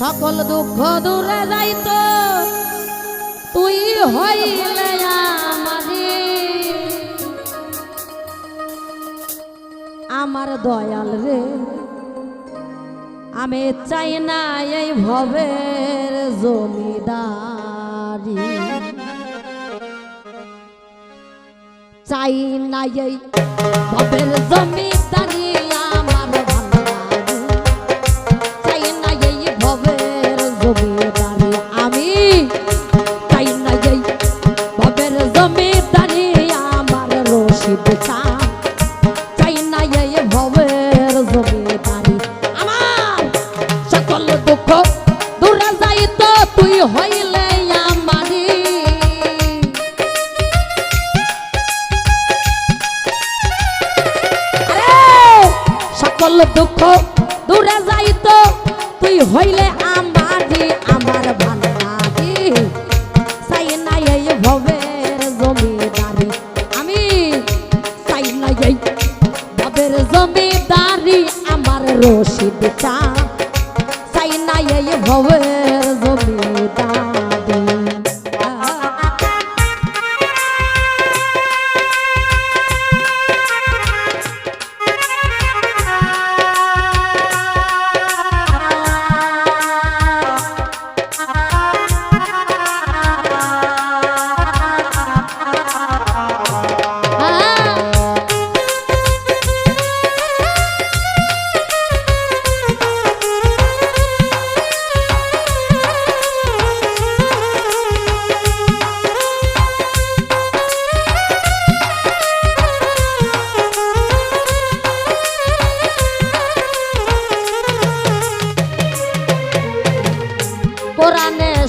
সকল দুঃখ দূরে যাইত তুই হইলে আমার দয়াল রে, আমি চাই না এই ভবের জমিদারি। চাই না এই ভবের জমিদারি। সকল দুঃখ দূরে যাইতো। তুই হইলে আমারি আমার ভালো সাই নাই ভবে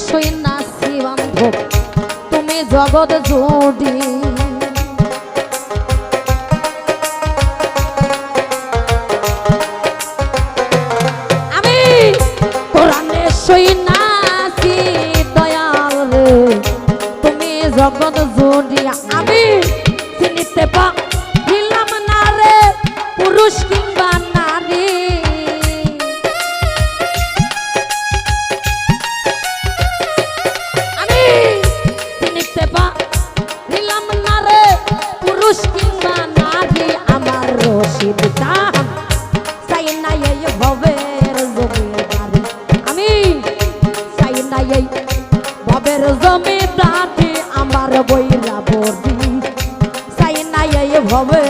অবশ্যই নাসি বান্ধব তুমি জগৎ জুড়ি। আমি কোরআনের সই বাপের জমি প্রাণী আমার বইলা বলি সাই নাই হবে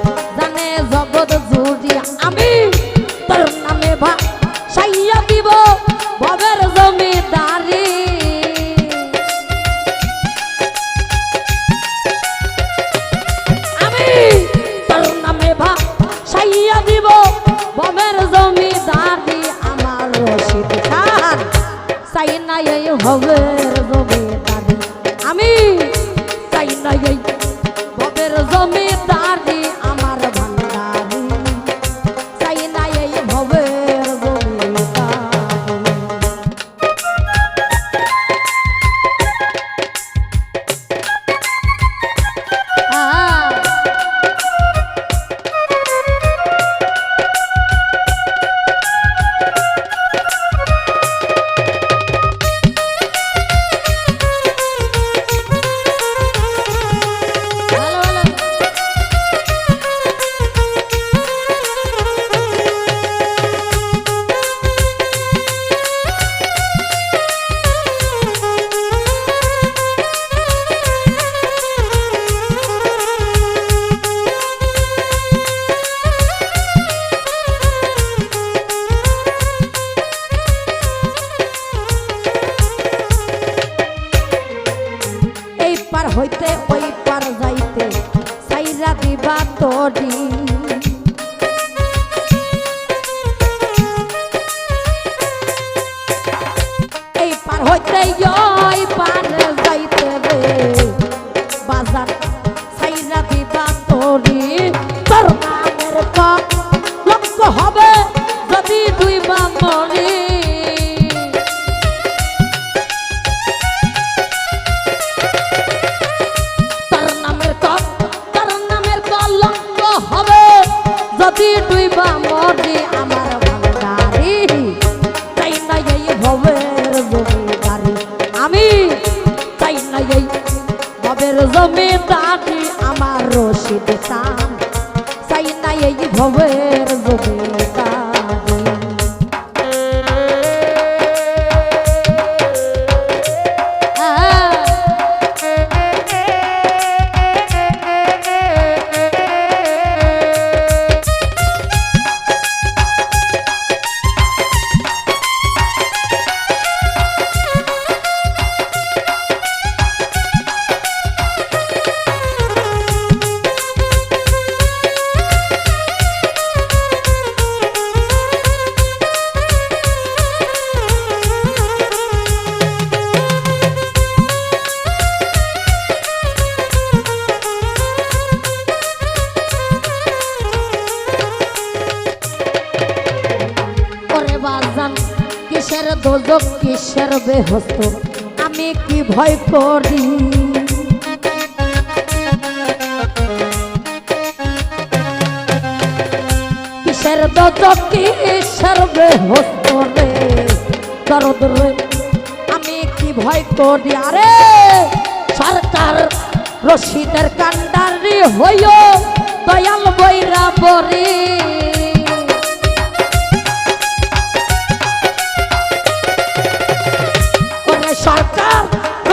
হবে হইতে ওই পার যাইতে সাইরা দিবা তরি। এই পার হইতে ওই পার জমিদারি আমার রশিদ চান। তাই না এই ভবের জমিদারি বাজান কিসের দোজক, কিসের বেহস্ত, আমি কি ভয় করি? কিসের দোজক, কিসের বেহস্ত রে? দরদ রে, আমি কি ভয় করি? আরে, সরকার রশিদের কান্ডারি হইও, দয়াল বৈরা বরি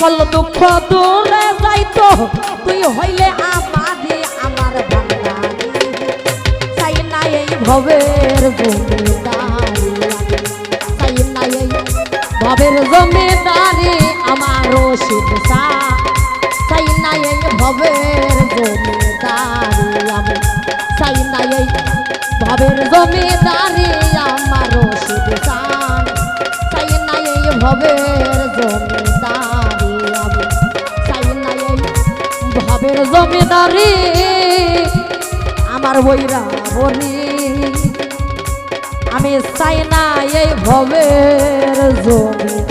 সকল দুঃখ দূরে যাইতো। তুই হইলে আমারি আমার ভান্ডারি চাই না এই ভবের জমিদারি। চাই না এই ভবের জমিদারি, আমার রশিদ শাহ চাই না এই ভবের জমিদারি, আমি চাই না এই ভবের জমিদারি, আমার শাহ চাই না এই ভবের জমিদারি আমার বইরা বলি আমি চাই না এই ভবের জমিদারি